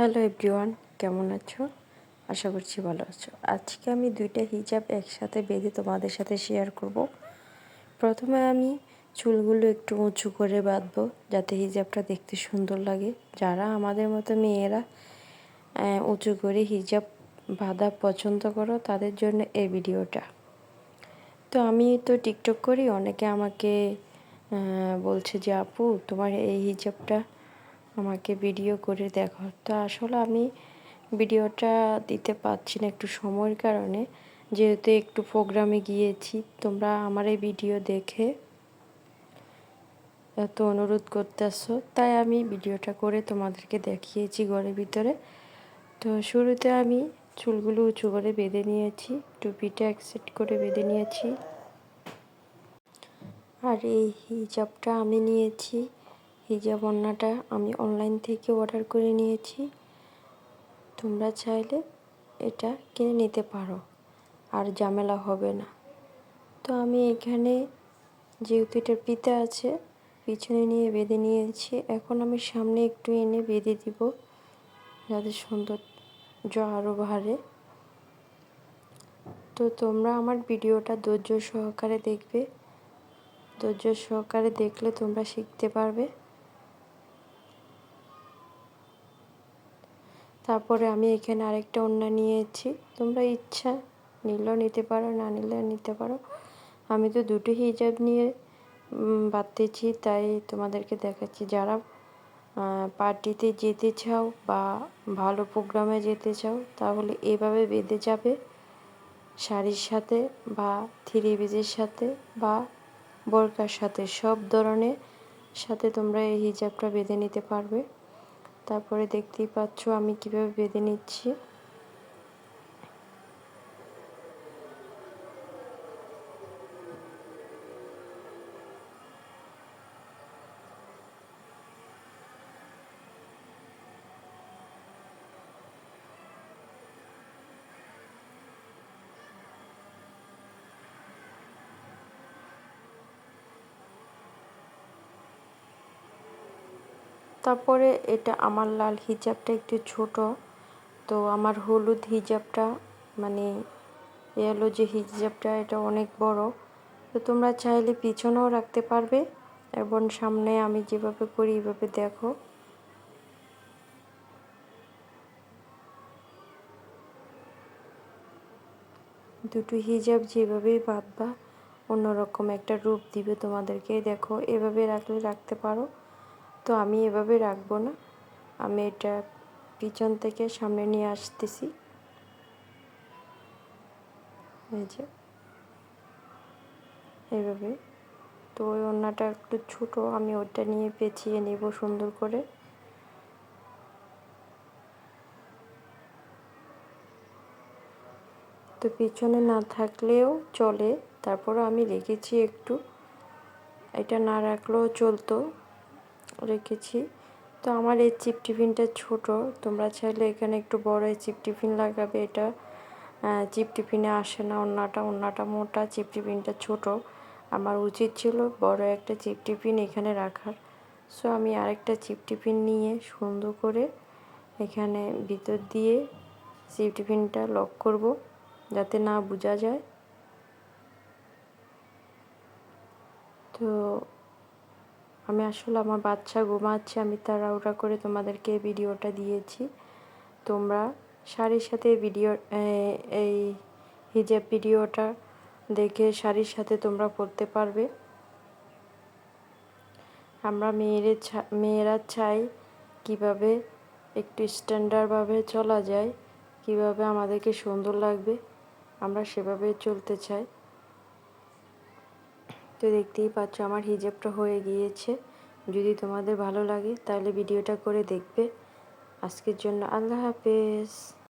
Hello everyone, কেমন আছো? আশা করছি ভালো আছো। আজকে আমি দুইটা হিজাব একসাথে বেঁধে তোমাদের সাথে শেয়ার করব। প্রথমে আমি চুলগুলো একটু উঁচু করে বাঁধবো, যাতে হিজাবটা দেখতে সুন্দর লাগে। যারা আমাদের মতো মেয়েরা উঁচু করে হিজাব বাঁধা পছন্দ করো, তাদের জন্য এই ভিডিওটা। তো আমি তো টিকটক করি, অনেকে আমাকে বলছে যে, আপু, তোমার এই হিজাবটা আমাকে ভিডিও করে দেখো। তো আসলে আমি ভিডিওটা দিতে পারছি না একটু সময়ের কারণে। যেহেতু একটু প্রোগ্রামে গিয়েছি, তোমরা আমার এই ভিডিও দেখে এত অনুরোধ করতেছো, তাই আমি ভিডিওটা করে তোমাদেরকে দেখিয়েছি ঘরের ভিতরে। তো শুরুতে আমি চুলগুলো উঁচু করে বেঁধে নিয়েছি, টুপিটা এক সেট করে বেঁধে নিয়েছি। আর এই হিজাবটা আমি নিয়েছি। হিজাব ওড়নাটা আমি অনলাইন থেকে অর্ডার করে নিয়েছি। তোমরা চাইলে এটা কিনে নিতে পারো, আর ঝামেলা হবে না। তো আমি এখানে যেহেতু এটার পিতা আছে, পিছনে নিয়ে বেঁধে নিয়েছি, এখন আমি সামনে একটু এনে বেঁধে দিব যাতে সৌন্দর্য আরও বাড়ে। তো তোমরা আমার ভিডিওটা ধৈর্য সহকারে দেখবে। ধৈর্য সহকারে দেখলে তোমরা শিখতে পারবে। তারপরে আমি এখানে আরেকটা ওড়না নিয়েছি। তোমরা ইচ্ছা নিলেও নিতে পারো, না নিলেও নিতে পারো। আমি তো দুটো হিজাব নিয়ে বাঁধতেছি, তাই তোমাদেরকে দেখাচ্ছি। যারা পার্টিতে যেতে চাও বা ভালো প্রোগ্রামে যেতে চাও, তাহলে এভাবে বেঁধে যাবে। শাড়ির সাথে বা থ্রি পিসের সাথে বা বরকার সাথে, সব ধরনের সাথে তোমরা এই হিজাবটা বেঁধে নিতে পারবে। তারপরে দেখতেই পাচ্ছ আমি কীভাবে বেঁধে নিচ্ছি। তারপরে এটা আমার লাল হিজাবটা একটু ছোট। তো আমার হলুদ হিজাবটা মানে এলো যে হিজাবটা, এটা অনেক বড়। তো তোমরা চাইলে পিছনেও রাখতে পারবে এবং সামনে আমি যেভাবে করি এইভাবে দেখো। দুটো হিজাব যেভাবেই বাঁধবা, অন্যরকম একটা রূপ দিবে তোমাদেরকে। দেখো, এভাবে রাখলে রাখতে পারো। তো আমি এভাবে রাখব না। আমি এটা পিছন থেকে সামনে নিয়ে আসতেছি। এই যে। এইভাবে। তো ওই ওড়নাটা একটু ছোট, আমি ওটা নিয়ে পেঁচিয়ে নেব সুন্দর করে। তো পিছনে না থাকলেও চলে, তারপরও আমি রেখেছি একটু। এটা না রাখলেও চলতো। রেখেছি। তো আমার এই চিপ টিফিনটা ছোট, তোমরা চাইলে এখানে একটু বড় এই চিপ টিফিন লাগাবে এটা। চিপ টিফিনে আসে না, অন্যটা অন্যটা মোটা চিপ টিফিনটা ছোট। আমার উচিত ছিল বড় একটা চিপ টিফিন এখানে রাখার। সো আমি আরেকটা চিপ টিফিন নিয়ে সুন্দর করে এখানে ভিতর দিয়ে চিপ টিফিনটা লক করব, যাতে না বোঝা যায়। তো আমি আসলে আমার বাচ্চা ঘুমাচ্ছে, আমি তাড়াহুড়া করে তোমাদেরকে ভিডিওটা দিয়েছি। তোমরা শাড়ির সাথে ভিডিও এই হিজাব ভিডিওটা দেখে শাড়ির সাথে তোমরা পরতে পারবে। আমরা মেয়েরে মেয়েরা চাই কীভাবে একটু স্ট্যান্ডার্ডভাবে চলা যায়, কীভাবে আমাদেরকে সুন্দর লাগবে, আমরা সেভাবে চলতে চাই। তো দেখতেই পাচ্ছ আমার হিজাবটা হয়ে গিয়েছে। যদি তোমাদের ভালো লাগে তাহলে ভিডিওটা করে দেখবে। আজকের জন্য আল্লাহ হাফেজ।